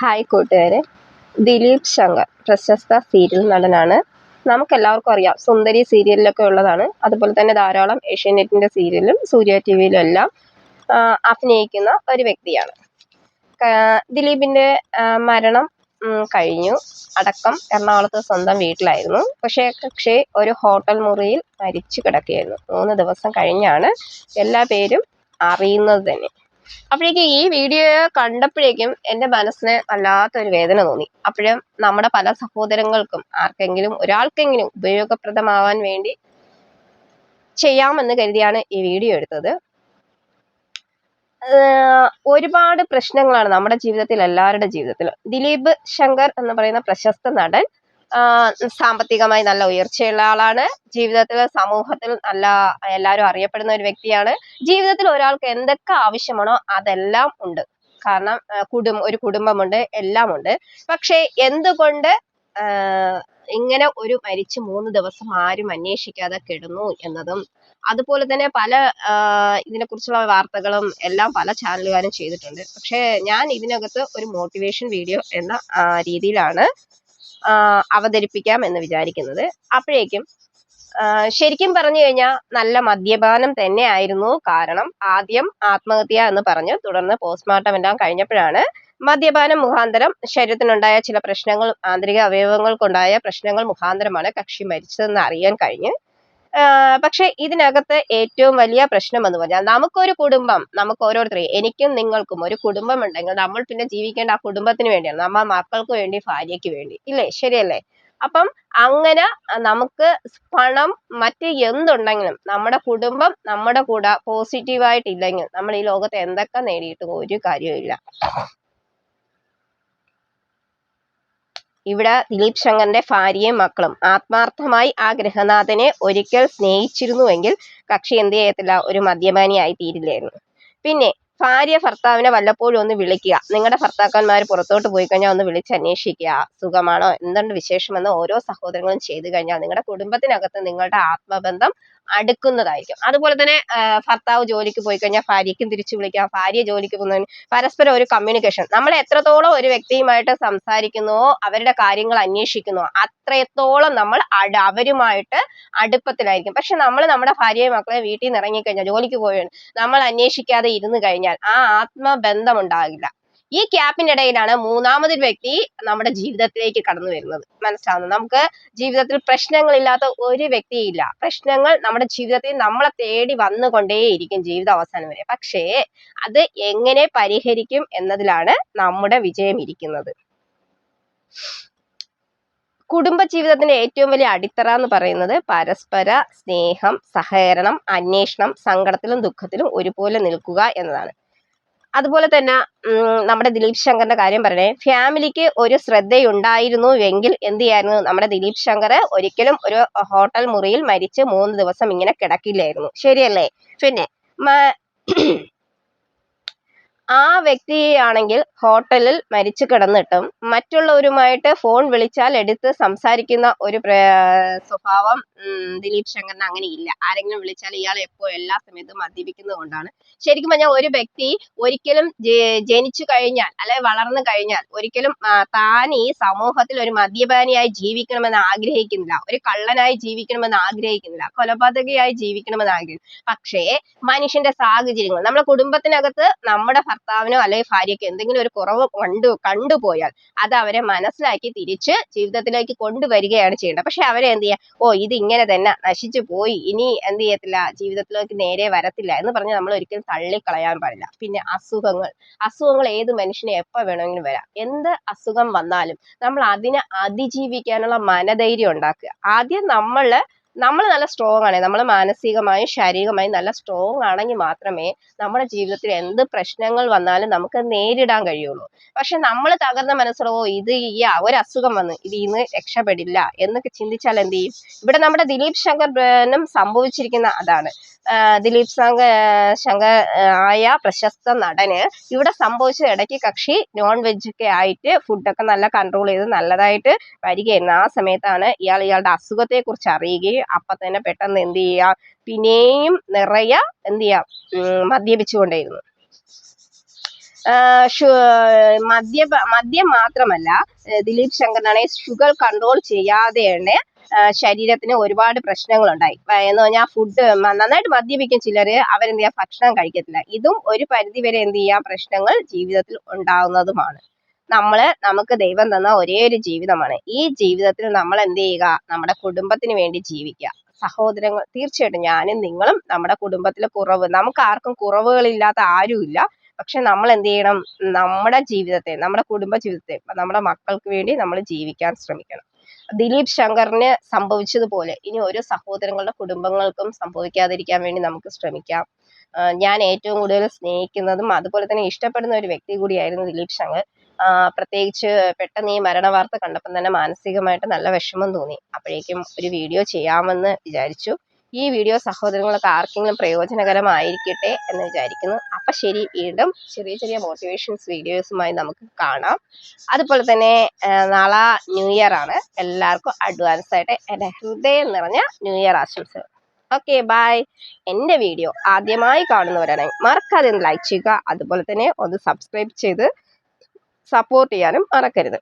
Hi കൂട്ടുകാരെ ദിലീപ് ശങ്കർ പ്രശസ്ത serial നടനാണ്. നമുക്കെല്ലാവർക്കും അറിയാം സുന്ദരി സീരിയലിലൊക്കെ ഉള്ളതാണ്. അതുപോലെ തന്നെ ധാരാളം ഏഷ്യാനെറ്റിന്റെ സീരിയലും സൂര്യ ടി വിയിലും എല്ലാം അഭിനയിക്കുന്ന ഒരു വ്യക്തിയാണ്. ദിലീപിന്റെ മരണം കഴിഞ്ഞു. അടക്കം എറണാകുളത്ത് സ്വന്തം വീട്ടിലായിരുന്നു. പക്ഷേ പക്ഷേ ഒരു ഹോട്ടൽ മുറിയിൽ മരിച്ചു കിടക്കുകയായിരുന്നു. മൂന്ന് ദിവസം കഴിഞ്ഞാണ് എല്ലാ പേരും അറിയുന്നത് തന്നെ. അപ്പോഴേക്കും ഈ വീഡിയോ കണ്ടപ്പോഴേക്കും എന്റെ മനസ്സിന് വല്ലാത്തൊരു വേദന തോന്നി. അപ്പോഴും നമ്മുടെ പല സഹോദരങ്ങൾക്കും ആർക്കെങ്കിലും ഒരാൾക്കെങ്കിലും ഉപയോഗപ്രദമാവാൻ വേണ്ടി ചെയ്യാമെന്ന് കരുതിയാണ് ഈ വീഡിയോ എടുത്തത്. ഒരുപാട് പ്രശ്നങ്ങളാണ് നമ്മുടെ ജീവിതത്തിൽ എല്ലാവരുടെ ജീവിതത്തിലും. ദിലീപ് ശങ്കർ എന്ന് പറയുന്ന പ്രശസ്ത നടൻ സാമ്പത്തികമായി നല്ല ഉയർച്ചയുള്ള ആളാണ്. ജീവിതത്തിൽ സമൂഹത്തിൽ നല്ല എല്ലാവരും അറിയപ്പെടുന്ന ഒരു വ്യക്തിയാണ്. ജീവിതത്തിൽ ഒരാൾക്ക് എന്തൊക്കെ ആവശ്യമാണോ അതെല്ലാം ഉണ്ട്. കാരണം കുടും ഒരു കുടുംബമുണ്ട് എല്ലാം ഉണ്ട് പക്ഷേ എന്തുകൊണ്ട് ഇങ്ങനെ ഒരു മരിച്ച് മൂന്ന് ദിവസം ആരും അന്വേഷിക്കാതെ കിടന്നു എന്നതും അതുപോലെ തന്നെ പല ഇതിനെ ഇതിനെക്കുറിച്ചുള്ള വാർത്തകളും എല്ലാം പല ചാനലുകാരും ചെയ്തിട്ടുണ്ട്. പക്ഷേ ഞാൻ ഇതിനകത്ത് ഒരു മോട്ടിവേഷൻ വീഡിയോ എന്ന രീതിയിലാണ് അവതരിപ്പിക്കാം എന്ന് വിചാരിക്കുന്നത്. അപ്പോഴേക്കും ശരിക്കും പറഞ്ഞു കഴിഞ്ഞാൽ നല്ല മദ്യപാനം തന്നെയായിരുന്നു കാരണം ആദ്യം ആത്മഹത്യ എന്ന് പറഞ്ഞു. തുടർന്ന് പോസ്റ്റ്മോർട്ടം എല്ലാം കഴിഞ്ഞപ്പോഴാണ് മദ്യപാനം മുഖാന്തരം ശരീരത്തിനുണ്ടായ ചില പ്രശ്നങ്ങൾ ആന്തരിക അവയവങ്ങൾക്കുണ്ടായ പ്രശ്നങ്ങൾ മുഖാന്തരമാണ് കക്ഷി മരിച്ചതെന്ന് അറിയാൻ കഴിഞ്ഞ്. പക്ഷെ ഇതിനകത്ത് ഏറ്റവും വലിയ പ്രശ്നം എന്ന് പറഞ്ഞാൽ നമുക്കൊരു കുടുംബം നമുക്ക് ഓരോരുത്തരെയും എനിക്കും നിങ്ങൾക്കും ഒരു കുടുംബം ഉണ്ടെങ്കിൽ നമ്മൾ പിന്നെ ജീവിക്കേണ്ട ആ കുടുംബത്തിന് വേണ്ടിയാണ് നമ്മൾ മക്കൾക്ക് വേണ്ടി ഭാര്യയ്ക്ക് വേണ്ടി. ഇല്ലേ? ശരിയല്ലേ? അപ്പം അങ്ങനെ നമുക്ക് പണം മറ്റ് എന്തുണ്ടെങ്കിലും നമ്മുടെ കുടുംബം നമ്മുടെ കൂടെ പോസിറ്റീവായിട്ടില്ലെങ്കിൽ നമ്മൾ ഈ ലോകത്ത് എന്തൊക്കെ നേടിയിട്ടും ഒരു കാര്യവുമില്ല. ഇവിടെ ദിലീപ് ശങ്കറിന്റെ ഭാര്യയും മക്കളും. ആത്മാർത്ഥമായി ആ ഗൃഹനാഥനെ ഒരിക്കൽ സ്നേഹിച്ചിരുന്നുവെങ്കിൽ കക്ഷി എന്ത് ചെയ്യത്തില്ല? ഒരു മദ്യപാനിയായി തീരില്ലായിരുന്നു. പിന്നെ ഭാര്യ ഭർത്താവിനെ വല്ലപ്പോഴും ഒന്ന് വിളിക്കുക. നിങ്ങളുടെ ഭർത്താക്കന്മാർ പുറത്തോട്ട് പോയി കഴിഞ്ഞാൽ ഒന്ന് വിളിച്ച് അന്വേഷിക്കുക. സുഖമാണോ? എന്തുണ്ട് വിശേഷമെന്ന് ഓരോ സഹോദരങ്ങളും ചെയ്തു കഴിഞ്ഞാൽ നിങ്ങളുടെ കുടുംബത്തിനകത്ത് നിങ്ങളുടെ ആത്മബന്ധം അടുക്കുന്നതായിരിക്കും. അതുപോലെ തന്നെ ഭർത്താവ് ജോലിക്ക് പോയി കഴിഞ്ഞാൽ ഭാര്യയ്ക്കും തിരിച്ചു വിളിക്കാം. ഭാര്യ ജോലിക്ക് പോകുന്നതിന് പരസ്പരം ഒരു കമ്മ്യൂണിക്കേഷൻ നമ്മൾ എത്രത്തോളം ഒരു വ്യക്തിയുമായിട്ട് സംസാരിക്കുന്നുവോ അവരുടെ കാര്യങ്ങൾ അന്വേഷിക്കുന്നു അത്രത്തോളം നമ്മൾ അവരുമായിട്ട് അടുപ്പത്തിലായിരിക്കും. പക്ഷെ നമ്മൾ നമ്മുടെ ഭാര്യയും മക്കളെ വീട്ടിൽ നിന്ന് ഇറങ്ങിക്കഴിഞ്ഞാൽ ജോലിക്ക് പോവുകയാണ് നമ്മൾ അന്വേഷിക്കാതെ ഇരുന്ന് കഴിഞ്ഞാൽ ആ ആത്മബന്ധം ഉണ്ടാകില്ല ഈ ഗ്യാപ്പിനിടയിലാണ് മൂന്നാമതൊരു വ്യക്തി നമ്മുടെ ജീവിതത്തിലേക്ക് കടന്നു വരുന്നത്. മനസ്സിലാവുന്നത് നമുക്ക് ജീവിതത്തിൽ പ്രശ്നങ്ങളില്ലാത്ത ഒരു വ്യക്തിയില്ല പ്രശ്നങ്ങൾ നമ്മുടെ ജീവിതത്തിൽ നമ്മളെ തേടി വന്നുകൊണ്ടേയിരിക്കും ജീവിത അവസാനം വരെ. പക്ഷേ അത് എങ്ങനെ പരിഹരിക്കും എന്നതിലാണ് നമ്മുടെ വിജയം ഇരിക്കുന്നത്. കുടുംബ ജീവിതത്തിന്റെ ഏറ്റവും വലിയ അടിത്തറ എന്ന് പറയുന്നത് പരസ്പര സ്നേഹം സഹകരണം അന്വേഷണം സങ്കടത്തിലും ദുഃഖത്തിലും ഒരുപോലെ നിൽക്കുക എന്നതാണ്. അതുപോലെ തന്നെ നമ്മുടെ ദിലീപ് ശങ്കറിന്റെ കാര്യം പറയണേ ഫാമിലിക്ക് ഒരു ശ്രദ്ധയുണ്ടായിരുന്നു എങ്കിൽ എന്ത് ചെയ്യായിരുന്നു? നമ്മുടെ ദിലീപ് ശങ്കർ ഒരിക്കലും ഒരു ഹോട്ടൽ മുറിയിൽ മരിച്ച് മൂന്ന് ദിവസം ഇങ്ങനെ കിടക്കില്ലായിരുന്നു. ശരിയല്ലേ? പിന്നെ ആ വ്യക്തിയാണെങ്കിൽ ഹോട്ടലിൽ മരിച്ചു കിടന്നിട്ടും മറ്റുള്ളവരുമായിട്ട് ഫോൺ വിളിച്ചാൽ എടുത്ത് സംസാരിക്കുന്ന ഒരു സ്വഭാവം ദിലീപ് ശങ്കറിന് അങ്ങനെ ഇല്ല ആരെങ്കിലും വിളിച്ചാൽ ഇയാൾ എപ്പോ എല്ലാ സമയത്തും മദ്യപിക്കുന്നത് കൊണ്ടാണ്. ശരിക്കും പറഞ്ഞാൽ ഒരു വ്യക്തി ഒരിക്കലും ജനിച്ചു കഴിഞ്ഞാൽ അല്ലെ വളർന്നു കഴിഞ്ഞാൽ ഒരിക്കലും താൻ ഈ സമൂഹത്തിൽ ഒരു മദ്യപാനിയായി ജീവിക്കണമെന്ന് ആഗ്രഹിക്കുന്നില്ല. ഒരു കള്ളനായി ജീവിക്കണമെന്ന് ആഗ്രഹിക്കുന്നില്ല. കൊലപാതകയായി ജീവിക്കണമെന്ന് ആഗ്രഹിക്കുന്നു പക്ഷേ മനുഷ്യന്റെ സാഹചര്യങ്ങൾ നമ്മുടെ കുടുംബത്തിനകത്ത് നമ്മുടെ ഭർത്താവിനോ അല്ലെങ്കിൽ ഭാര്യയ്ക്കോ എന്തെങ്കിലും ഒരു കുറവ് കണ്ടു കണ്ടുപോയാൽ അത് അവരെ മനസ്സിലാക്കി തിരിച്ച് ജീവിതത്തിലേക്ക് കൊണ്ടുവരികയാണ് ചെയ്യേണ്ടത്. പക്ഷെ അവരെ എന്ത് ചെയ്യാ? ഓ ഇത് ഇങ്ങനെ തന്നെ നശിച്ചു പോയി. ഇനി എന്ത് ചെയ്യത്തില്ല? ജീവിതത്തിലേക്ക് നേരെ വരത്തില്ല എന്ന് പറഞ്ഞ് നമ്മൾ ഒരിക്കലും തള്ളിക്കളയാൻ പാടില്ല. പിന്നെ അസുഖങ്ങൾ. അസുഖങ്ങൾ ഏത് മനുഷ്യനെ എപ്പോ വേണമെങ്കിലും വരാം. എന്ത് അസുഖം വന്നാലും നമ്മൾ അതിനെ അതിജീവിക്കാനുള്ള മനധൈര്യം ഉണ്ടാക്കുക. ആദ്യം നമ്മൾ നമ്മൾ നല്ല സ്ട്രോങ് ആണ്. നമ്മൾ മാനസികമായും ശാരീരികമായും നല്ല സ്ട്രോങ് ആണെങ്കിൽ മാത്രമേ നമ്മുടെ ജീവിതത്തിൽ എന്ത് പ്രശ്നങ്ങൾ വന്നാലും നമുക്ക് നേരിടാൻ കഴിയുള്ളൂ. പക്ഷെ നമ്മൾ തകർന്ന മനസ്സിലോ ഇത് ഈ ഒരു അസുഖം വന്നു ഇത് ഇന്ന് രക്ഷപ്പെടില്ല എന്നൊക്കെ ചിന്തിച്ചാൽ എന്ത് ചെയ്യും? ഇവിടെ നമ്മുടെ ദിലീപ് ശങ്കറിനും സംഭവിച്ചിരിക്കുന്ന അതാണ്. ദിലീപ് ശങ്കർ ശങ്കർ ആയ പ്രശസ്ത നടന് ഇവിടെ സംഭവിച്ച ഇടയ്ക്ക് കക്ഷി നോൺ വെജ് ഒക്കെ ആയിട്ട് ഫുഡൊക്കെ നല്ല കൺട്രോൾ ചെയ്ത് നല്ലതായിട്ട് വരികയായിരുന്നു. ആ സമയത്താണ് ഇയാൾ ഇയാളുടെ അസുഖത്തെ കുറിച്ച് അറിയുകയും അപ്പൊ തന്നെ പെട്ടെന്ന് എന്ത് ചെയ്യുക പിന്നെയും നിറയെ എന്ത് ചെയ്യാം? ഉം, മദ്യപിച്ചുകൊണ്ടേയിരുന്നു. മദ്യ മദ്യം മാത്രമല്ല ദിലീപ് ശങ്കറിനാണെ ഷുഗർ കൺട്രോൾ ചെയ്യാതെ തന്നെ ശരീരത്തിന് ഒരുപാട് പ്രശ്നങ്ങളുണ്ടായി. എന്ന് പറഞ്ഞാൽ ഫുഡ് നന്നായിട്ട് മദ്യപിക്കും ചിലർ അവരെന്ത് ചെയ്യാം? ഭക്ഷണം കഴിക്കത്തില്ല. ഇതും ഒരു പരിധി വരെ എന്ത് ചെയ്യാം? പ്രശ്നങ്ങൾ ജീവിതത്തിൽ ഉണ്ടാകുന്നതുമാണ് നമ്മൾ നമുക്ക് ദൈവം തന്ന ഒരേ ഒരു ജീവിതമാണ്. ഈ ജീവിതത്തിൽ നമ്മൾ എന്ത് ചെയ്യുക? നമ്മുടെ കുടുംബത്തിന് വേണ്ടി ജീവിക്കുക. സഹോദരങ്ങൾ തീർച്ചയായിട്ടും ഞാനും നിങ്ങളും നമ്മുടെ കുടുംബത്തിലെ കുറവ് നമുക്ക് ആർക്കും കുറവുകളില്ലാത്ത ആരുമില്ല. പക്ഷെ നമ്മൾ എന്ത് ചെയ്യണം? നമ്മുടെ ജീവിതത്തെ നമ്മുടെ കുടുംബ ജീവിതത്തെ നമ്മുടെ മക്കൾക്ക് വേണ്ടി നമ്മൾ ജീവിക്കാൻ ശ്രമിക്കണം. ദിലീപ് ശങ്കറിന് സംഭവിച്ചതുപോലെ ഇനി ഓരോ സഹോദരങ്ങളുടെ കുടുംബങ്ങൾക്കും സംഭവിക്കാതിരിക്കാൻ വേണ്ടി നമുക്ക് ശ്രമിക്കാം. ഞാൻ ഏറ്റവും കൂടുതൽ സ്നേഹിക്കുന്നതും അതുപോലെ തന്നെ ഇഷ്ടപ്പെടുന്ന ഒരു വ്യക്തി കൂടിയായിരുന്നു ദിലീപ് ശങ്കർ. പ്രത്യേകിച്ച് പെട്ടെന്ന് ഈ മരണ വാർത്ത കണ്ടപ്പം തന്നെ മാനസികമായിട്ട് നല്ല വിഷമം തോന്നി. അപ്പോഴേക്കും ഒരു വീഡിയോ ചെയ്യാമെന്ന് വിചാരിച്ചു. ഈ വീഡിയോ സഹോദരങ്ങൾക്ക് ആർക്കെങ്കിലും പ്രയോജനകരമായിരിക്കട്ടെ എന്ന് വിചാരിക്കുന്നു. അപ്പം ശരി വീണ്ടും ചെറിയ ചെറിയ മോട്ടിവേഷൻസ് വീഡിയോസുമായി നമുക്ക് കാണാം. അതുപോലെ തന്നെ നാളെ ന്യൂ ഇയർ ആണ്. എല്ലാവർക്കും അഡ്വാൻസ് ആയിട്ട് എന്റെ ഹൃദയം നിറഞ്ഞ ന്യൂ ഇയർ ആശംസകൾ. ഓക്കെ ബൈ എന്റെ വീഡിയോ ആദ്യമായി കാണുന്നവരാണെങ്കിൽ മറക്കാതെ ഒന്ന് ലൈക്ക് ചെയ്യുക. അതുപോലെ തന്നെ ഒന്ന് സബ്സ്ക്രൈബ് ചെയ്ത് സപ്പോർട്ട് ചെയ്യാനും മറക്കരുത്.